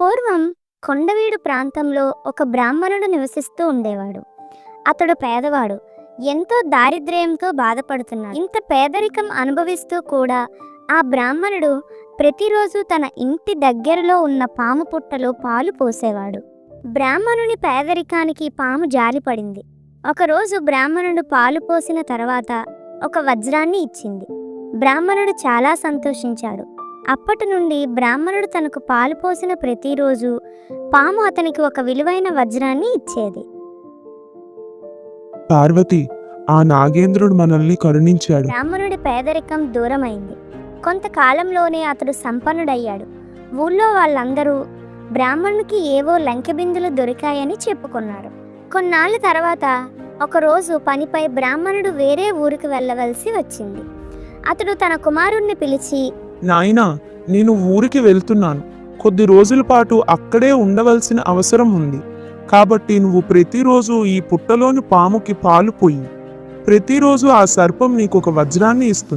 పూర్వం కొండవీడు ప్రాంతంలో ఒక బ్రాహ్మణుడు నివసిస్తూ ఉండేవాడు. అతడు పేదవాడు. ఎంతో దారిద్ర్యంతో బాధపడుతున్నాడు. ఇంత పేదరికం అనుభవిస్తూ కూడా ఆ బ్రాహ్మణుడు ప్రతిరోజు తన ఇంటి దగ్గరలో ఉన్న పాము పుట్టలో పాలు పోసేవాడు. బ్రాహ్మణుని పేదరికానికి పాము జాలిపడింది ఒకరోజు బ్రాహ్మణుడు పాలు పోసిన తర్వాత ఒక వజ్రాన్ని ఇచ్చింది. బ్రాహ్మణుడు చాలా సంతోషించాడు. అప్పటి నుండి బ్రాహ్మణుడు తనకు పాలు పోసిన ప్రతిరోజు పాము అతనికి ఒక విలువైన వజ్రాన్ని ఇచ్చేది. పార్వతి ఆ నాగేంద్రుడు మనల్ని కరుణించాడు. బ్రాహ్మణుడి పేదరికం దూరమైంది. కొంతకాలంలోనే అతడు సంపన్నుడయ్యాడు. ఊళ్ళో వాళ్ళందరూ బ్రాహ్మణునికి ఏవో లంకెబిందులు దొరికాయని చెప్పుకున్నారు. కొన్నాళ్ళ తర్వాత ఒకరోజు పనిపై బ్రాహ్మణుడు వేరే ఊరికి వెళ్ళవలసి వచ్చింది. అతడు తన కుమారుణ్ణి పిలిచి నాయనా నేను ఊరికి వెళ్తున్నాను. కొద్ది రోజుల పాటు అక్కడే ఉండవలసిన అవసరం ఉంది. కాబట్టి నువ్వు ప్రతిరోజు ఈ పుట్టలోని పాముకి పాలు పోయి ప్రతిరోజు ఆ సర్పం నీకు ఒక వజ్రాన్ని ఇస్తుంది.